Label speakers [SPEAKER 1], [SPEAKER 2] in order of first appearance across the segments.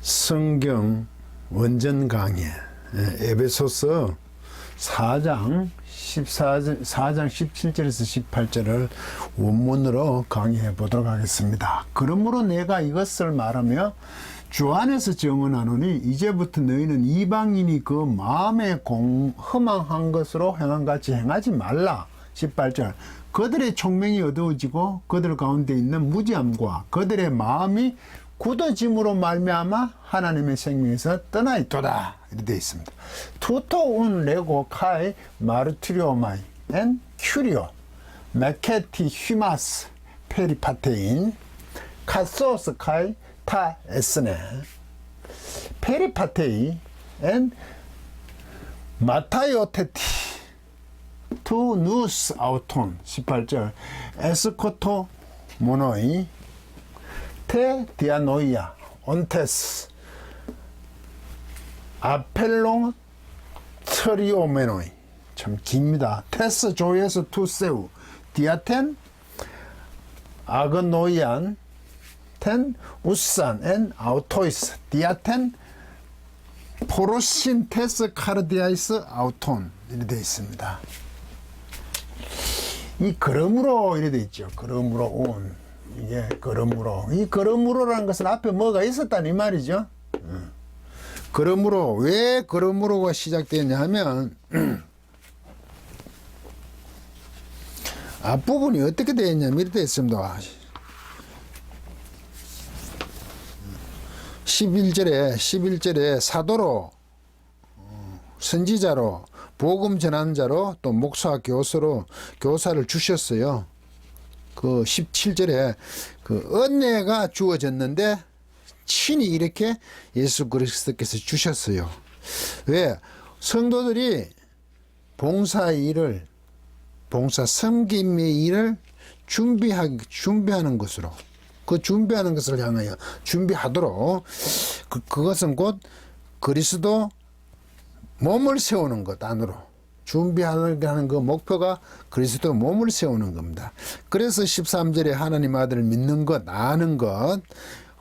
[SPEAKER 1] 성경 원전 강의 예, 에베소서 4장 14장 4장 17절에서 18절을 원문으로 강의해 보도록 하겠습니다. 그러므로 내가 이것을 말하며 주 안에서 정언하노니 이제부터 너희는 이방인이 그 마음에 공 허망한 것으로 행한 같이 행하지 말라. 18절 그들의 총명이 어두워지고 그들 가운데 있는 무지함과 그들의 마음이 굳어짐으로 말미암아 하나님의 생명에서 떠나 있도다 이렇게 되어 있습니다. 투토 운 레고 카이 마르티리오마이 엔 큐리오 메케티 휘마스 페리파테인 카소스 카이 타 에스네 페리파테이 엔 마타이오테티 투 누스 아우톤 18절 에스코토 모노이 테 디아노이아 온테스 아펠롱 트리오메노이. 참 깁니다. 테스 조에서 투세우. 디아텐 아그노이안. 텐 우산. 엔 아우토이스. 디아텐 포로신테스 카르디아이스 아우톤. 이렇게 되어 있습니다. 이 그러므로 이래 돼 있죠. 그러므로 온 이게 그러므로 이 그러므로라는 것은 앞에 뭐가 있었다는 이 말이죠. 음. 그러므로 왜 그러므로가 시작되었냐 하면 앞부분이 어떻게 되었냐면 이렇게 있습니다. 11절에 11절에 사도로 어, 선지자로 복음 전환자로 또 목사 교수로 교사를 주셨어요. 그 17절에 그 은혜가 주어졌는데 친히 이렇게 예수 그리스도께서 주셨어요. 왜? 성도들이 봉사 일을 봉사 섬김의 일을 준비하기 준비하는 것으로 그 준비하는 것을 향하여 준비하도록 그, 그것은 곧 그리스도 몸을 세우는 것 안으로 준비하는 그 목표가 그리스도 몸을 세우는 겁니다. 그래서 13절에 하나님 아들을 믿는 것, 아는 것,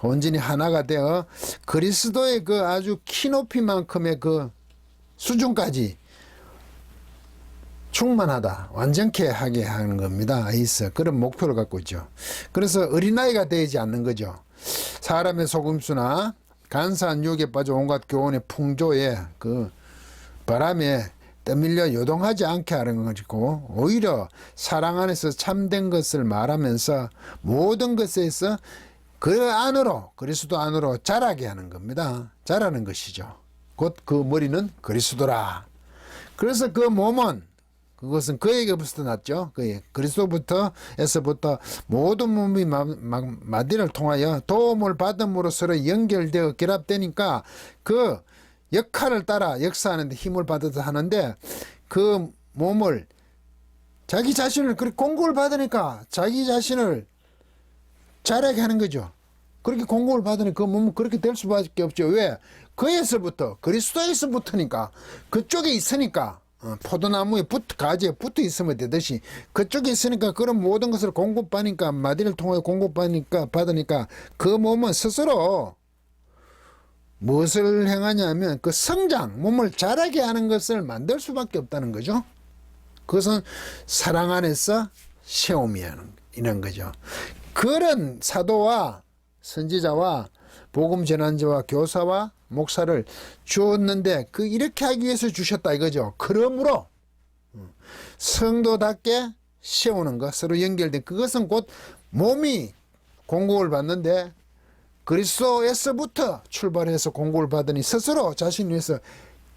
[SPEAKER 1] 온전히 하나가 되어 그리스도의 그 아주 키 높이만큼의 그 수준까지 충만하다, 완전케 하게 하는 겁니다. 있어. 그런 목표를 갖고 있죠. 그래서 어린아이가 되지 않는 거죠. 사람의 속임수나 간사한 유혹에 빠져 온갖 교훈의 풍조에 그 바람에 떠밀려 요동하지 않게 하는 것이고 오히려 사랑 안에서 참된 것을 말하면서 모든 것에서 그 안으로 그리스도 안으로 자라게 하는 겁니다. 자라는 것이죠. 곧 그 머리는 그리스도라. 그래서 그 몸은 그것은 그에게부터 났죠. 그 그리스도부터에서부터 모든 몸이 마디를 통하여 도움을 받음으로 서로 연결되어 결합되니까 그 역할을 따라 역사하는데 힘을 받아서 하는데 그 몸을 자기 자신을 그렇게 공고를 받으니까 자기 자신을 잘하게 하는 거죠. 그렇게 공고를 받으니 그 몸은 그렇게 될 수밖에 없죠. 왜? 그에서부터 그리스도에서부터니까 그쪽에 있으니까 어, 포도나무에 붙 가지에 붙어 있으면 되듯이 그쪽에 있으니까 그런 모든 것을 공급받으니까 마디를 통하여 공급받으니까 받으니까 그 몸은 스스로 무엇을 행하냐면 그 성장 몸을 자라게 하는 것을 만들 수밖에 없다는 거죠. 그것은 사랑 안에서 이런 거죠. 그런 사도와 선지자와 복음 전환자와 교사와 목사를 주었는데 그 이렇게 하기 위해서 주셨다 이거죠. 그러므로 성도답게 세우는 것 서로 연결된 그것은 곧 몸이 공급을 받는데 그리스도에서부터 출발해서 공급을 받으니 스스로 자신 위해서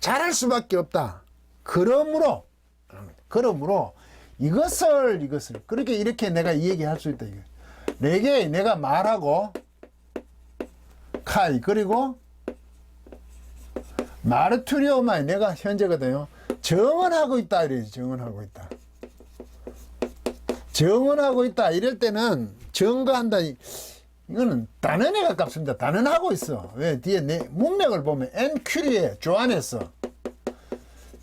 [SPEAKER 1] 잘할 수밖에 없다. 그러므로 그러므로 이것을 이것을 그렇게 이렇게 내가 얘기할 수 있다. 내게 내가 말하고 카이 그리고 마르투리오마이 내가 현재거든요. 정언하고 있다 이래 정언하고 있다. 정언하고 있다 이럴 때는 증거한다 이거는 단언에 가깝습니다. 단언하고 있어. 왜 뒤에 내 문맥을 보면 엔큐리에 조안에서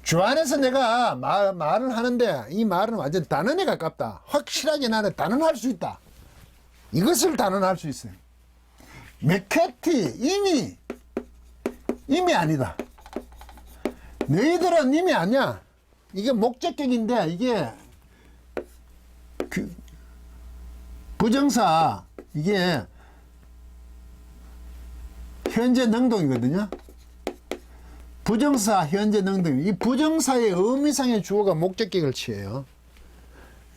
[SPEAKER 1] 조안에서 내가 말, 말을 하는데 이 말은 완전 단언에 가깝다. 확실하게 나는 단언할 수 있다. 이것을 단언할 수 있어요. 메케티 이미 임이 아니다. 너희들은 임이 아니야. 이게 목적격인데 이게 그 부정사 이게 현재 능동이거든요. 부정사 현재 능동 이 부정사의 의미상의 주어가 목적격을 취해요.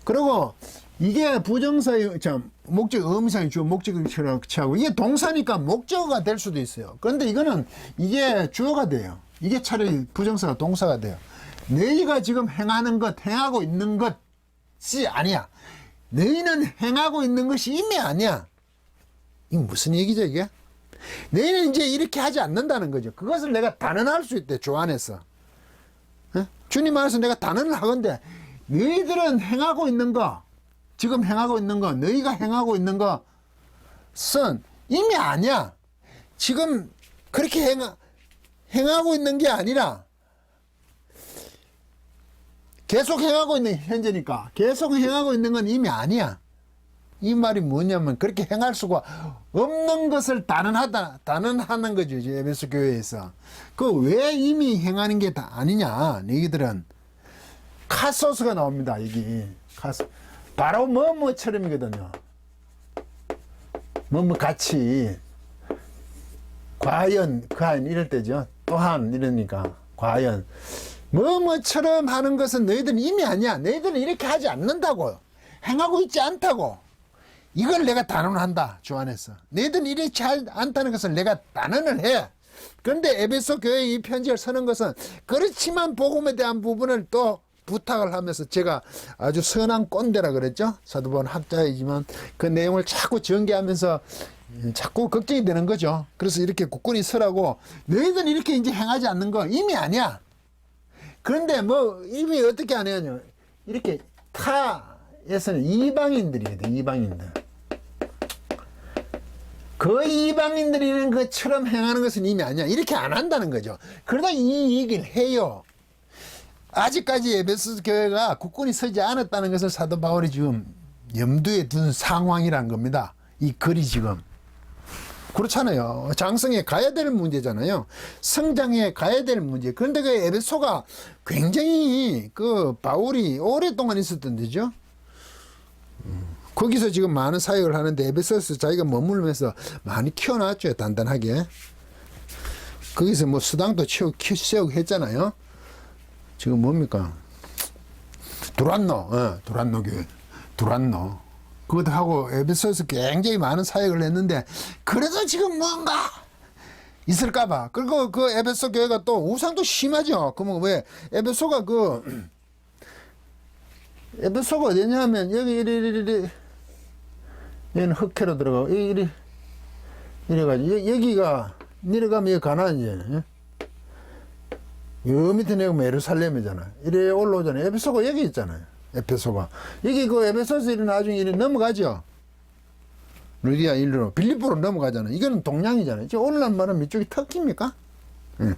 [SPEAKER 1] 그리고 이게 부정사의 참 목적 의미상의 주어 목적을 취하고 이게 동사니까 목적어가 될 수도 있어요. 그런데 이거는 이게 주어가 돼요. 이게 차라리 부정사가 동사가 돼요. 너희가 지금 행하는 것, 행하고 있는 것이 아니야. 너희는 행하고 있는 것이 이미 아니야. 이게 무슨 얘기죠, 이게? 너희는 이제 이렇게 하지 않는다는 거죠. 그것을 내가 단언할 수 있대, 주 안에서. 어? 주님 안에서 내가 단언을 하건데, 너희들은 행하고 있는 거, 지금 행하고 있는 거, 너희가 행하고 있는 것은 이미 아니야. 지금 그렇게 행, 행하고 있는 게 아니라, 계속 행하고 있는 현재니까 계속 행하고 있는 건 이미 아니야. 이 말이 뭐냐면 그렇게 행할 수가 없는 것을 단언하다 단언하는 거죠. 에베소 교회에서 그 왜 이미 행하는 게 다 아니냐? 너희들은 카소스가 나옵니다. 여기 카소 바로 뭐 뭐처럼이거든요. 뭐 뭐 같이 과연 과연 이럴 때죠. 또한 이러니까 과연 뭐뭐처럼 하는 것은 너희들은 이미 아니야. 너희들은 이렇게 하지 않는다고. 행하고 있지 않다고. 이걸 내가 단언한다. 주 안에서. 너희들은 이렇지 않다는 것을 내가 단언을 해. 그런데 에베소 교회 이 편지를 쓰는 것은 그렇지만 복음에 대한 부분을 또 부탁을 하면서 제가 아주 선한 꼰대라 그랬죠. 사도본 학자이지만 그 내용을 자꾸 전개하면서 자꾸 걱정이 되는 거죠. 그래서 이렇게 굳건히 서라고 너희들은 이렇게 이제 행하지 않는 거 이미 아니야. 그런데 뭐 이미 어떻게 하냐면 이렇게 타에서는 이방인들이거든 이방인들 그 이방인들이 이런 것처럼 행하는 것은 이미 아니야 이렇게 안 한다는 거죠 그러다 이 얘기를 해요 아직까지 에베소 교회가 굳건히 서지 않았다는 것을 사도 바울이 지금 염두에 둔 상황이란 겁니다 이 글이 지금 그렇잖아요. 장성에 가야 될 문제잖아요. 성장에 가야 될 문제. 그런데 그 에베소가 굉장히 그 바울이 오랫동안 있었던 데죠. 음, 거기서 지금 많은 사역을 하는데 에베소에서 자기가 머물면서 많이 키워놨죠. 단단하게. 거기서 뭐 수당도 키, 세우고 했잖아요. 지금 뭡니까? 두란노, 어, 두란노 교회. 두란노. 그것도 하고 에베소에서 굉장히 많은 사역을 했는데 그래도 지금 뭔가 있을까봐 그리고 그 에베소 교회가 또 우상도 심하죠. 그러면 왜 에베소가 그 에베소가 어디냐면 여기 이리 이리 이리 여기는 흑해로 들어가고 이리 이래가지고 여- 여기가 내려가면 여기 가나안이잖아요. 요 밑에 내려가면 예루살렘이잖아. 이래 올라오잖아요. 에베소가 여기 있잖아요. 에페소가. 여기 그 에베소에서 이리 나중에 이리 넘어가죠. 루디아 일로 빌립보로 넘어가잖아. 이거는 동양이잖아요. 지금 오늘날 말하면 이쪽이 터키입니까? 예.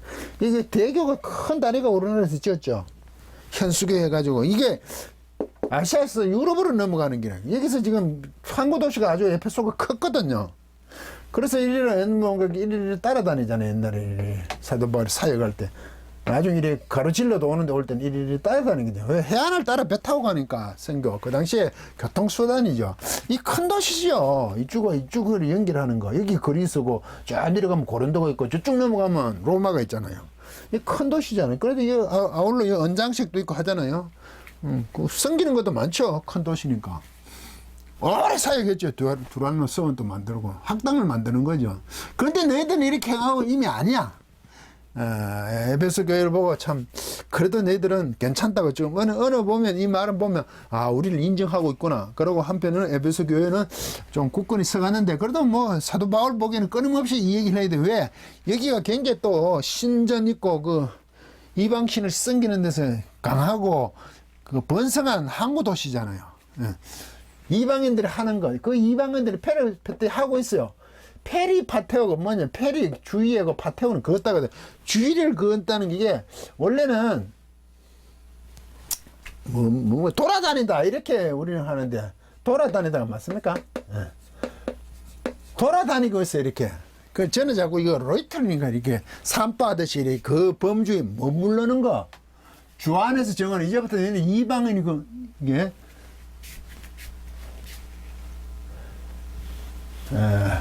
[SPEAKER 1] 이게 대교가 큰 다리가 우리나라에서 지었죠. 현수교 해가지고 이게 아시아에서 유럽으로 넘어가는 길이에요. 여기서 지금 항구 도시가 아주 에페소가 컸거든요. 그래서 이리는 뭔가 이리를 따라다니잖아요. 옛날에 이리 사도 바울 사역할 때. 나중에 이래 가로질러도 오는데 올 때는 이리 따라다니거든요. 왜 해안을 따라 배 타고 가니까 생겨. 그 당시에 교통수단이죠. 이 큰 도시죠. 이쪽과 이쪽을 연결하는 거. 여기 그리스고 쫙 내려가면 고린도가 있고 저쪽 넘어가면 로마가 있잖아요. 이 큰 도시잖아요. 그래도 이 아- 아울러 이 언장식도 있고 하잖아요. 음, 그 섬기는 것도 많죠. 큰 도시니까. 오래 사역했죠. 두- 두란노 서원도 만들고 학당을 만드는 거죠. 그런데 너희들은 이렇게 하고 이미 아니야. 어, 에베소 교회를 보고 참 그래도 너희들은 괜찮다고 지금 어느 어느 보면 이 말은 보면 아 우리를 인정하고 있구나. 그리고 한편으로는 에베소 교회는 좀 굳건히 서가는데 그래도 뭐 사도 바울 보기에는 끊임없이 이 얘기를 해야 돼. 왜 여기가 굉장히 또 신전 있고 그 이방신을 섬기는 데서 강하고 그 번성한 항구 도시잖아요. 예. 이방인들이 하는 거, 그 이방인들이 페리 페트 하고 있어요. 페리 파테오가 뭐냐, 페리 주위에 그 파테오는 그었다거든. 주위를 그었다는 게 원래는 뭐, 뭐 돌아다니다 이렇게 우리는 하는데 돌아다니다가 맞습니까? 예. 돌아다니고 있어요 이렇게 그 저는 자꾸 이거 로이터니까 이렇게 산바듯이 그 범주에 머무르는 거. 주 안에서 정하는 이제부터 얘는 이방인이 그 이게 에,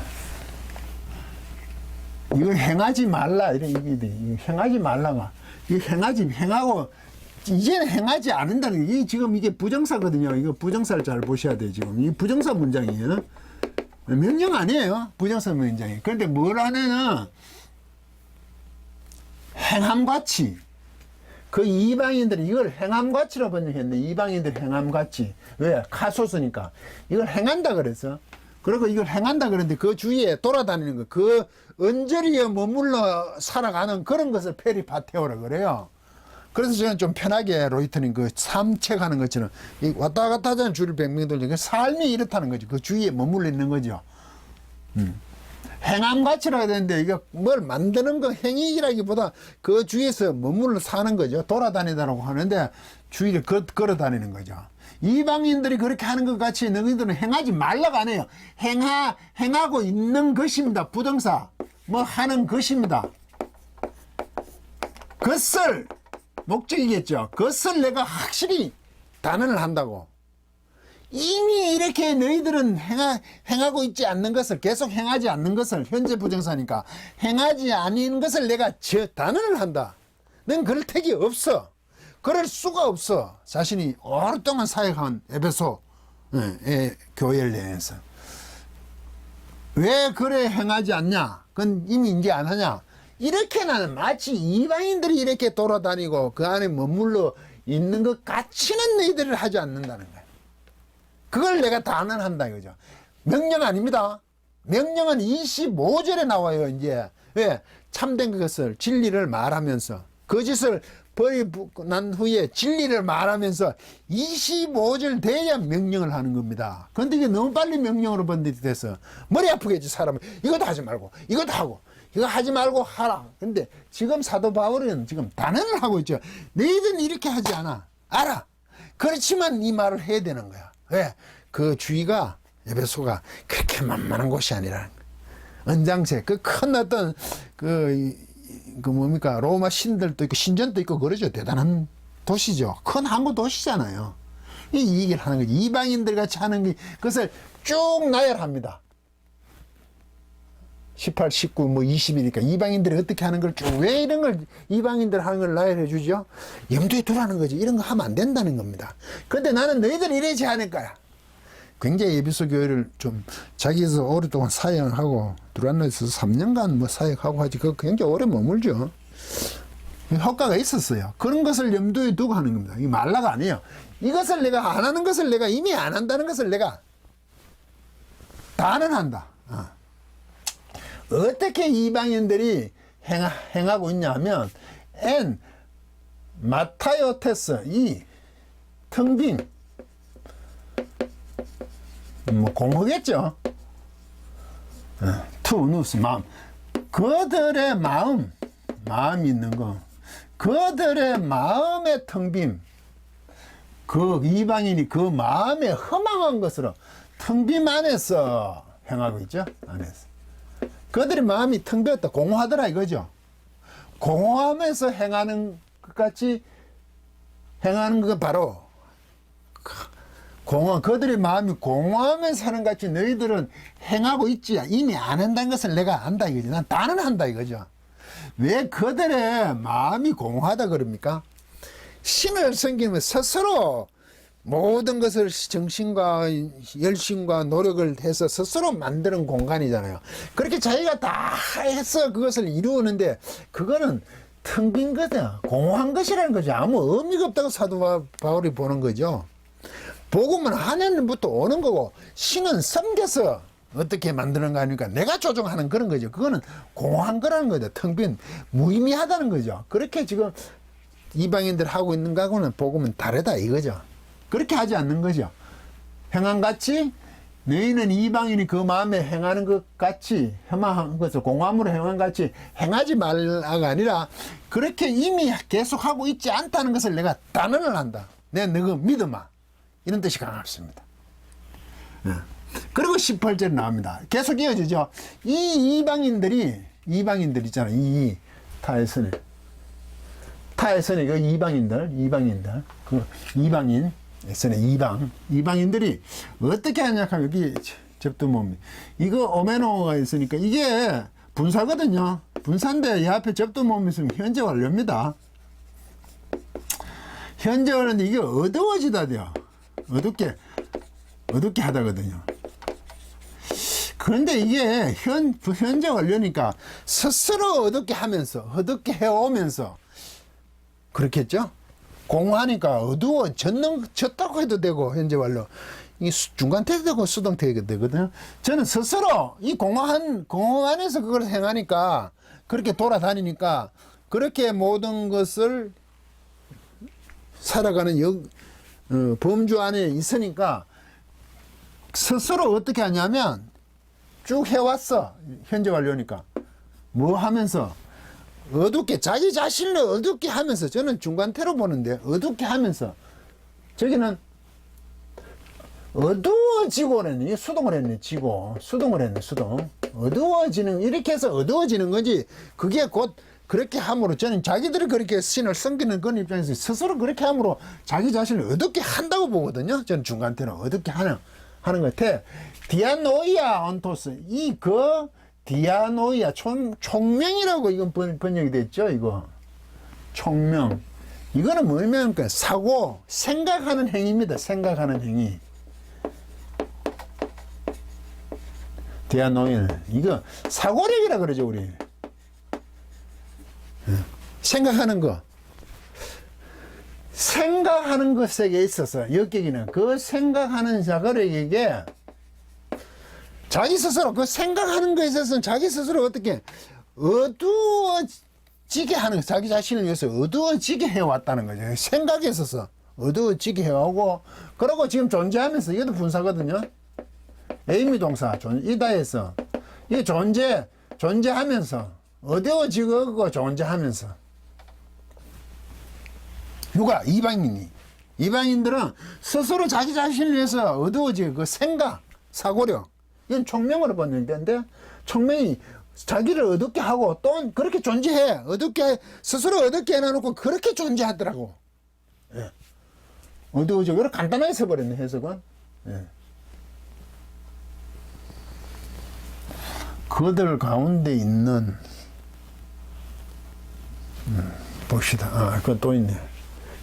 [SPEAKER 1] 이거 행하지 말라 이런 얘기 돼. 이거 행하지 말라가 이거 행하지 행하고 이제는 행하지 않는다는 게 지금 이게 부정사거든요. 이거 부정사를 잘 보셔야 돼요. 지금 이 부정사 문장이에요. 명령 아니에요. 부정사 문장이. 그런데 뭘 하냐면 행함같이 그 이방인들이 이걸 행함같이로 번역했네. 이방인들 행함같이. 왜? 카소스니까. 이걸 행한다 그랬어. 그리고 이걸 행한다 그랬는데 그 주위에 돌아다니는 거, 그 언저리에 머물러 살아가는 그런 것을 페리파테오라 그래요. 그래서 저는 좀 편하게 로이터님 그 삼책하는 것처럼 이 왔다 갔다 하자는 줄을 백명 돌리는 그 삶이 이렇다는 거죠. 그 주위에 머물러 있는 거죠. 행함 가치라 해야 되는데 이게 뭘 만드는 거 행위라기보다 그 주위에서 머물러 사는 거죠. 돌아다니다라고 하는데 주위를 걸, 걸어 다니는 거죠. 이방인들이 그렇게 하는 것 같이 너희들은 행하지 말라고 안 해요. 행하, 행하고 있는 것입니다. 부정사. 뭐 하는 것입니다. 그것을 목적이겠죠. 그것을 내가 확실히 단언을 한다고. 이미 이렇게 너희들은 행하, 행하고 있지 않는 것을 계속 행하지 않는 것을 현재 부정사니까 행하지 않는 것을 내가 저 단언을 한다. 넌 그럴 택이 없어. 그럴 수가 없어. 자신이 오랫동안 사역한 에베소 예, 예, 교회를 내에서 왜 그래 행하지 않냐? 그건 이미 이제 안 하냐? 이렇게 나는 마치 이방인들이 이렇게 돌아다니고 그 안에 머물러 있는 것 같이는 너희들을 하지 않는다는 거야. 그걸 내가 단언한다 이거죠. 명령 아닙니다. 명령은 25절에 나와요, 이제. 왜? 참된 것을, 진리를 말하면서, 거짓을 버리고 난 후에 진리를 말하면서 25절 돼야 명령을 하는 겁니다. 근데 이게 너무 빨리 명령으로 번듯해서 머리 아프겠지, 사람은. 이것도 하지 말고, 이것도 하고, 이거 하지 말고 하라. 근데 지금 사도 바울은 지금 단언을 하고 있죠. 너희들은 이렇게 하지 않아. 알아. 그렇지만 이 말을 해야 되는 거야. 왜? 그 주위가 에베소가 그렇게 만만한 곳이 아니라는 거야. 은장체 그큰 어떤 그, 이- 그 뭡니까 로마 신들도 있고 신전도 있고 그러죠 대단한 도시죠 큰 항구 도시잖아요 이, 이 얘기를 하는 거지 이방인들 같이 하는 게 그것을 쭉 나열합니다 18, 19, 뭐 20이니까 이방인들이 어떻게 하는 걸 쭉 왜 이런 걸 이방인들 하는 걸 나열해 주죠? 염두에 두라는 거지. 이런 거 하면 안 된다는 겁니다. 그런데 나는 너희들 이러지 않을 거야. 굉장히 예비소 교회를 좀 자기에서 오랫동안 사역하고 두란노에서 3년간 뭐 사역하고 하지 그 굉장히 오래 머물죠. 효과가 있었어요. 그런 것을 염두에 두고 하는 겁니다. 이 말라가 아니에요. 이것을 내가 안 하는 것을 내가 이미 안 한다는 것을 내가 단언한다. 어. 어떻게 이방인들이 행하, 행하고 있냐면 N 마타요테스 이 텅빈. 뭐 공허겠죠. 어, 투누스 마음. 그들의 마음 마음 있는 거. 그들의 마음의 텅빔 그 이방인이 그 마음에 허망한 것으로 텅빔 안에서 행하고 있죠? 안에서 그들의 마음이 텅 비었다. 공허하더라 이거죠. 공허하면서 행하는 것 같이 행하는 것 바로 공허 그들의 마음이 공허하면서 하는 것 같이 너희들은 행하고 있지 이미 안 한다는 것을 내가 안다 이거지. 난 다는 한다 이거죠. 왜 그들의 마음이 공허하다 그럽니까? 신을 섬기면 스스로 모든 것을 정신과 열심과 노력을 해서 스스로 만드는 공간이잖아요. 그렇게 자기가 다 해서 그것을 이루는데 그거는 텅빈 거다. 공허한 것이라는 거죠. 아무 의미가 없다고 사도 바- 바울이 보는 거죠. 복음은 하나님부터 오는 거고 신은 섬겨서 어떻게 만드는 거 아닙니까? 내가 조종하는 그런 거죠. 그거는 공허한 거라는 거죠. 텅빈 무의미하다는 거죠. 그렇게 지금 이방인들 하고 있는 거하고는 복음은 다르다 이거죠. 그렇게 하지 않는 거죠. 행한 같이 너희는 이방인이 그 마음에 행하는 것 같이 혐한 것을 공함으로 행한 같이 행하지 말라가 아니라 그렇게 이미 계속 하고 있지 않다는 것을 내가 단언을 한다. 내가 너가 믿어마. 이런 뜻이 강합니다. 예. 그리고 18절 나옵니다. 계속 이어지죠. 이 이방인들이 이방인들 있잖아. 이 타에서는 타에서는 그 이방인들, 이방인들, 그 이방인, 에서는 이방, 이방인들이 어떻게 하냐 하면 여기 접두 몸 이거 오메노가 있으니까 이게 분사거든요. 분사인데 이 앞에 접두 몸이 있으면 현재 완료입니다. 현재 완료인데 이게 어두워지다 돼요. 어둡게 어둡게 하다거든요. 그런데 이게 현, 현재 완료니까 스스로 어둡게 하면서, 어둡게 해오면서, 그렇겠죠? 공하니까 어두워졌는, 졌다고 해도 되고, 현재 완료. 이 수- 중간태도 되고 수동태도 되거든요. 저는 스스로 이 공허한, 공허 안에서 그걸 행하니까, 그렇게 돌아다니니까, 그렇게 모든 것을 살아가는 역, 어, 범주 안에 있으니까, 스스로 어떻게 하냐면 쭉 해왔어 현재 완료니까 뭐 하면서 어둡게 자기 자신을 어둡게 하면서 저는 중간태로 보는데 어둡게 하면서 저기는 어두워지고는 이 수동을 했네 지고. 수동을 했네 수동. 어두워지는 이렇게 해서 어두워지는 거지. 그게 곧 그렇게 함으로 저는 자기들이 그렇게 신을 섬기는 그런 입장에서 스스로 그렇게 함으로 자기 자신을 어둡게 한다고 보거든요. 저는 중간태는 어둡게 하는 하는 것 같아. 디아노이아 온토스 이그 디아노이아 총, 총명이라고 이건 번, 번역이 됐죠 이거. 총명. 이거는 뭐냐면 그 사고 생각하는 행위입니다. 생각하는 행위. 디아노이는 이거 사고력이라 그러죠 우리. 예. 생각하는 거. 생각하는 것에 있어서 역격이는 그 생각하는 자거에게 자기 스스로 그 생각하는 것에 있어서는 자기 스스로 어떻게 어두워지게 하는 거, 자기 자신을 위해서 어두워지게 해왔다는 거죠. 생각에 있어서 어두워지게 해오고 그러고 지금 존재하면서 이것도 분사거든요. 에이미 동사 존 이다에서. 이 존재 존재하면서 어두워지고 존재하면서. 누가? 이방인이. 이방인들은 스스로 자기 자신을 위해서 어두워지고 그 생각 사고력 이건 총명으로 번역되는데 총명이 자기를 어둡게 하고 또 그렇게 존재해 어둡게 스스로 어둡게 해놔놓고 그렇게 존재하더라고 예. 어두워지고 이렇게 간단하게 써버렸네 해석은 예. 그들 가운데 있는 음, 봅시다 아 그건 또 있네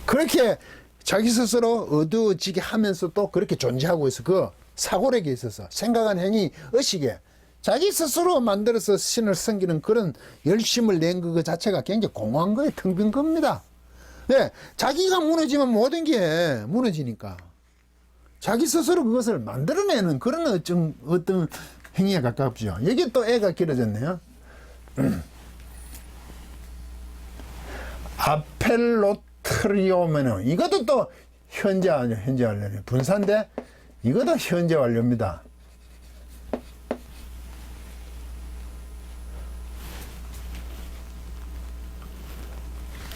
[SPEAKER 1] 그렇게 자기 스스로 어두워지게 하면서 또 그렇게 존재하고 있어. 그 사고력에 있어서 생각한 행위, 의식에 자기 스스로 만들어서 신을 섬기는 그런 열심을 낸 그 자체가 굉장히 공허한 거예요. 텅빈 겁니다. 네, 자기가 무너지면 모든 게 무너지니까. 자기 스스로 그것을 만들어내는 그런 어떤, 어떤 행위에 가깝죠. 여기 또 애가 길어졌네요. 아펠로트리오메노 이것도 또 현재 완료 현재 완료네 분사인데 이것도 현재 완료입니다.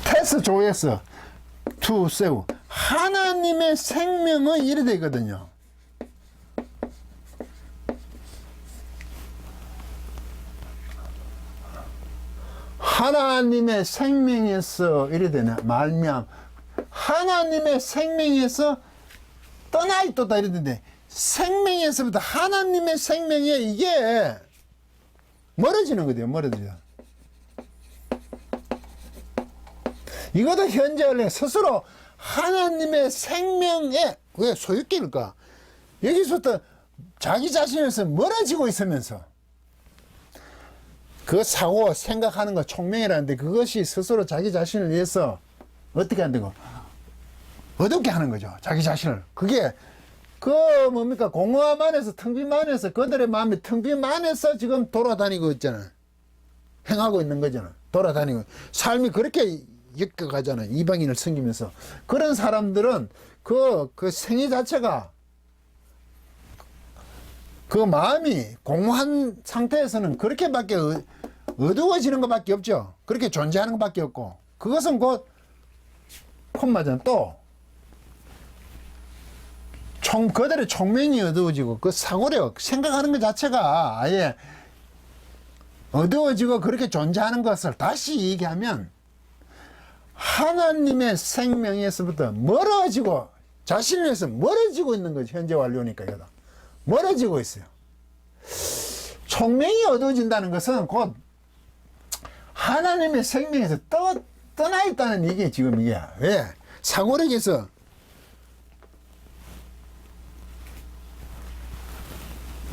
[SPEAKER 1] 테스 조에서 투 세우 하나님의 생명은 이래 되거든요. 하나님의 생명에서 이래 되나 말미암 하나님의 생명에서 떠나 있도다 이래 되는데 생명에서부터 하나님의 생명에 이게 멀어지는 거죠 멀어지죠. 이것도 현재 스스로 하나님의 생명에 왜 소유격일까? 여기서부터 자기 자신에서 멀어지고 있으면서 그 사고 생각하는 거 총명이라는데 그것이 스스로 자기 자신을 위해서 어떻게 한다고 어둡게 하는 거죠. 자기 자신을. 그게 그 뭡니까? 공허함 안에서 텅빈 안에서 그들의 마음이 텅빈 안에서 지금 돌아다니고 있잖아 행하고 있는 거잖아 돌아다니고. 삶이 그렇게 엮여가잖아 이방인을 섬기면서. 그런 사람들은 그, 그 생애 자체가 그 마음이 공허한 상태에서는 그렇게밖에 어- 어두워지는 것밖에 없죠. 그렇게 존재하는 것밖에 없고. 그것은 곧 콤마잖아. 또 총 그들의 총명이 어두워지고 그 사고력 생각하는 것 자체가 아예 어두워지고 그렇게 존재하는 것을 다시 얘기하면 하나님의 생명에서부터 멀어지고 자신에서 멀어지고 있는 거죠. 현재 완료니까 이거다. 멀어지고 있어요. 총명이 어두워진다는 것은 곧 하나님의 생명에서 떠, 떠나 있다는 얘기 지금 이게. 왜? 사고력에서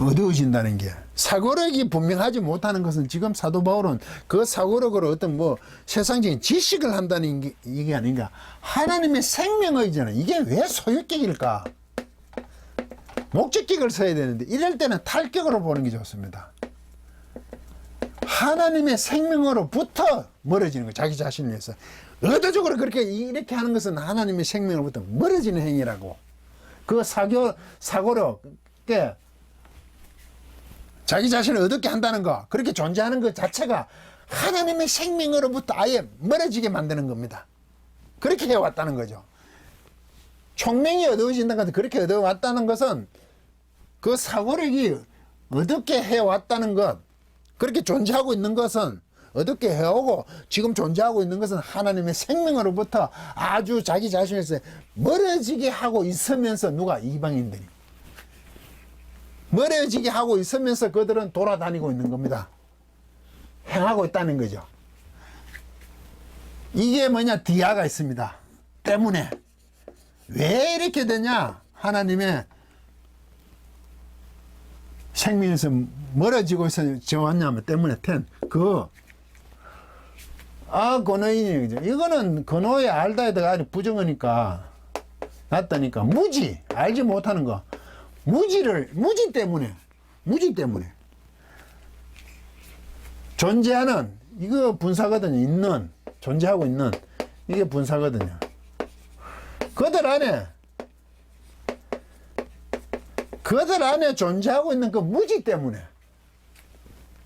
[SPEAKER 1] 어두워진다는 게. 사고력이 분명하지 못하는 것은 지금 사도 바울은 그 사고력으로 어떤 뭐 세상적인 지식을 한다는 게 이게 아닌가. 하나님의 생명의잖아요 이게 왜 소유격일까? 목적격을 써야 되는데 이럴 때는 탈격으로 보는 게 좋습니다. 하나님의 생명으로부터 멀어지는 거 자기 자신을 위해서. 의도적으로 그렇게 이렇게 하는 것은 하나님의 생명으로부터 멀어지는 행위라고. 그 사교 사고력 게 자기 자신을 어둡게 한다는 거, 그렇게 존재하는 것 자체가 하나님의 생명으로부터 아예 멀어지게 만드는 겁니다. 그렇게 해왔다는 거죠. 총명이 어두워진다는 것은 그렇게 어두워왔다는 것은 그 사고력이 어둡게 해왔다는 것, 그렇게 존재하고 있는 것은 어둡게 해오고 지금 존재하고 있는 것은 하나님의 생명으로부터 아주 자기 자신에서 멀어지게 하고 있으면서 누가 이방인들이 멀어지게 하고 있으면서 그들은 돌아다니고 있는 겁니다. 행하고 있다는 거죠. 이게 뭐냐 디아가 있습니다. 때문에 왜 이렇게 되냐 하나님의 생명에서 멀어지고 있어 저왔냐면 때문에 텐그 아, 건어인이? 이거는 건어에 알다 해도 아주 부정하니까, 낫다니까. 무지, 알지 못하는 거. 무지를, 무지 때문에, 무지 때문에. 존재하는, 이거 분사거든요. 있는, 존재하고 있는, 이게 분사거든요. 그들 안에, 그들 안에 존재하고 있는 그 무지 때문에,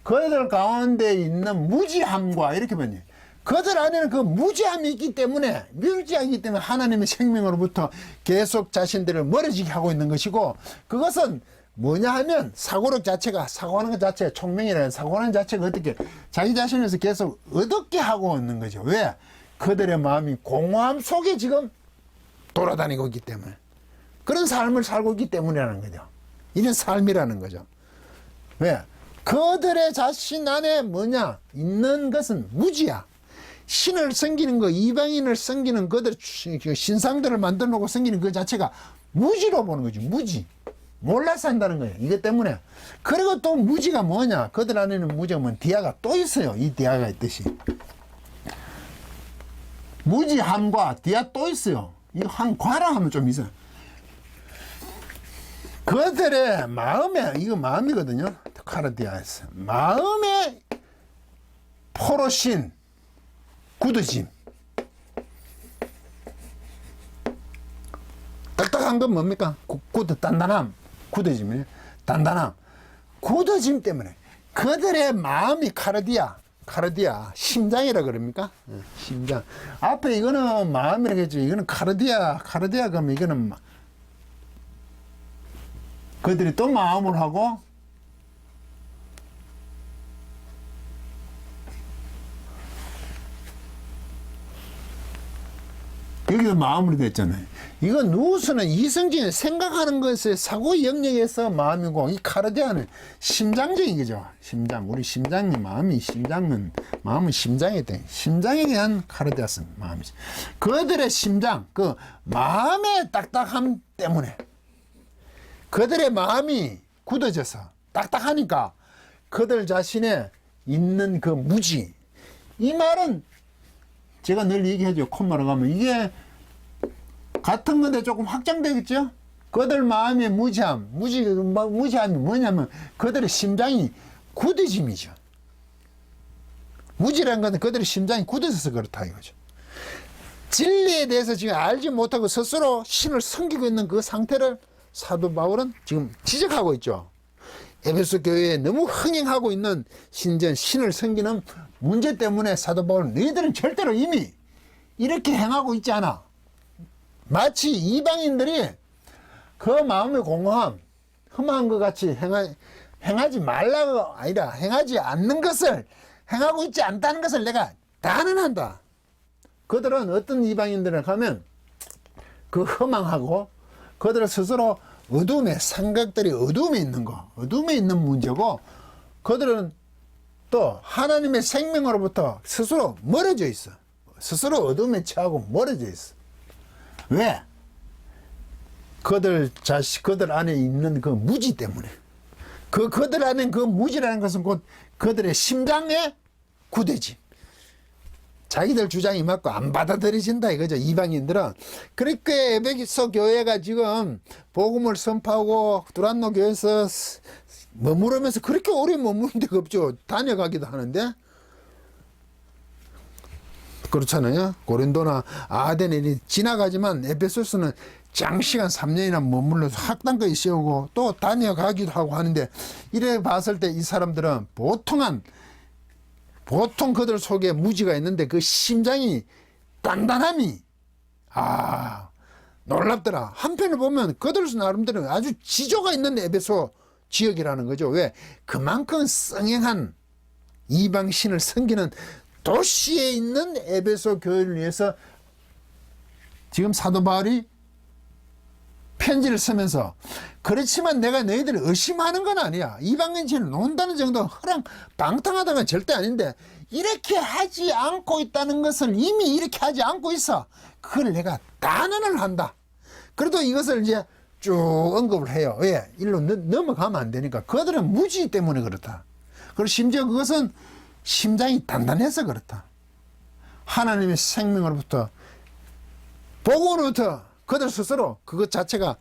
[SPEAKER 1] 그들 가운데 있는 무지함과, 이렇게 보니, 그들 안에는 그 무지함이 있기 때문에 멸지하기 때문에 하나님의 생명으로부터 계속 자신들을 멀어지게 하고 있는 것이고 그것은 뭐냐 하면 사고력 자체가 사고하는 것 자체가 총명이라는 사고하는 자체가 어떻게 자기 자신에서 계속 어둡게 하고 있는 거죠. 왜? 그들의 마음이 공허함 속에 지금 돌아다니고 있기 때문에 그런 삶을 살고 있기 때문이라는 거죠. 이런 삶이라는 거죠. 왜? 그들의 자신 안에 뭐냐 있는 것은 무지야. 신을 섬기는 거, 이방인을 섬기는 그들 신상들을 만들어 놓고 섬기는 그 자체가 무지로 보는 거지. 무지. 몰라서 한다는 거예요. 이것 때문에. 그리고 또 무지가 뭐냐? 그들 안에는 무지가 뭐 디아가 또 있어요. 이 디아가 있듯이. 무지함과 디아 또 있어요. 이거 한 과라 하면 좀 있어요. 그들의 마음에 이거 마음이거든요. 카르디아에서 마음의 포로신 굳어짐. 딱딱한 건 뭡니까? 굳어 단단함. 굳어짐이 단단함. 굳어짐 때문에 그들의 마음이 카르디아. 카르디아 심장이라 그럽니까? 예, 심장. 앞에 이거는 마음이라겠죠. 이거는 카르디아. 카르디아 그러면 이거는 그들이 또 마음을 하고 여기서 마음으로 됐잖아요. 이건 누수는 이성적인 생각하는 것의 사고 영역에서 마음이고 이 카르디아는 심장적인 거죠. 심장. 우리 심장이 마음이 심장은 마음은 심장에 대 심장에 대한 카르디아스 마음이죠. 그들의 심장 그 마음의 딱딱함 때문에 그들의 마음이 굳어져서 딱딱하니까 그들 자신의 있는 그 무지 이 말은 제가 늘 얘기하죠. 콧말로 가면 이게 같은 건데 조금 확장되겠죠? 그들 마음의 무지함, 무지, 뭐, 무지함이 뭐냐면 그들의 심장이 굳어짐이죠. 무지란 것은 그들의 심장이 굳어져서 그렇다 이거죠. 진리에 대해서 지금 알지 못하고 스스로 신을 섬기고 있는 그 상태를 사도 바울은 지금 지적하고 있죠. 에베소 교회에 너무 흥행하고 있는 신전 신을 섬기는 문제 때문에 사도 바울은 너희들은 절대로 이미 이렇게 행하고 있지 않아. 마치 이방인들이 그 마음의 공허함, 험한 것 같이 행하, 행하지 말라가 아니라 행하지 않는 것을 행하고 있지 않다는 것을 내가 단언한다. 그들은 어떤 이방인들을 가면 그 허망하고 그들 스스로 어둠의 생각들이 어둠에 있는 거, 어둠에 있는 문제고 그들은 또 하나님의 생명으로부터 스스로 멀어져 있어. 스스로 어둠에 처하고 멀어져 있어. 왜? 그들 자식, 그들 안에 있는 그 무지 때문에. 그, 그들 안에 그 무지라는 것은 곧 그들의 심장의 구대짐. 자기들 주장이 맞고 안 받아들여진다 이거죠 이방인들은. 그러니까 에베소 교회가 지금 복음을 선포하고 두란노 교회에서 스- 머무르면서 그렇게 오래 머무는 데가 없죠. 다녀가기도 하는데. 그렇잖아요. 고린도나 아덴이 지나가지만 에베소스는 장시간 3년이나 머물러서 학당까지 세우고 또 다녀가기도 하고 하는데 이래 봤을 때 이 사람들은 보통한 보통 그들 속에 무지가 있는데 그 심장이 단단함이 아 놀랍더라. 한편을 보면 그들 나름대로 아주 지조가 있는 에베소 지역이라는 거죠. 왜? 그만큼 성행한 이방신을 섬기는 도시에 있는 에베소 교회를 위해서 지금 사도 바울이 편지를 쓰면서 그렇지만 내가 너희들을 의심하는 건 아니야. 이방인신을 논다는 정도는 허랑 방탕하다는 건 절대 아닌데 이렇게 하지 않고 있다는 것을 이미 이렇게 하지 않고 있어. 그걸 내가 단언을 한다. 그래도 이것을 이제 쭉 언급을 해요. 왜? 일로 넘- 넘어가면 안 되니까. 그들은 무지 때문에 그렇다. 그리고 심지어 그것은 심장이 단단해서 그렇다. 하나님의 생명으로부터 복음으로부터 그들 스스로 그것 자체가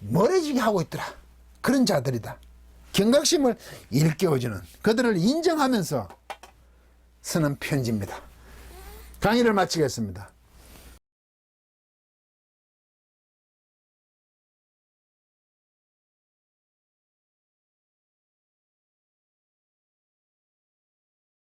[SPEAKER 1] 멀어지게 하고 있더라. 그런 자들이다. 경각심을 일깨워주는 그들을 인정하면서 쓰는 편지입니다. 강의를 마치겠습니다.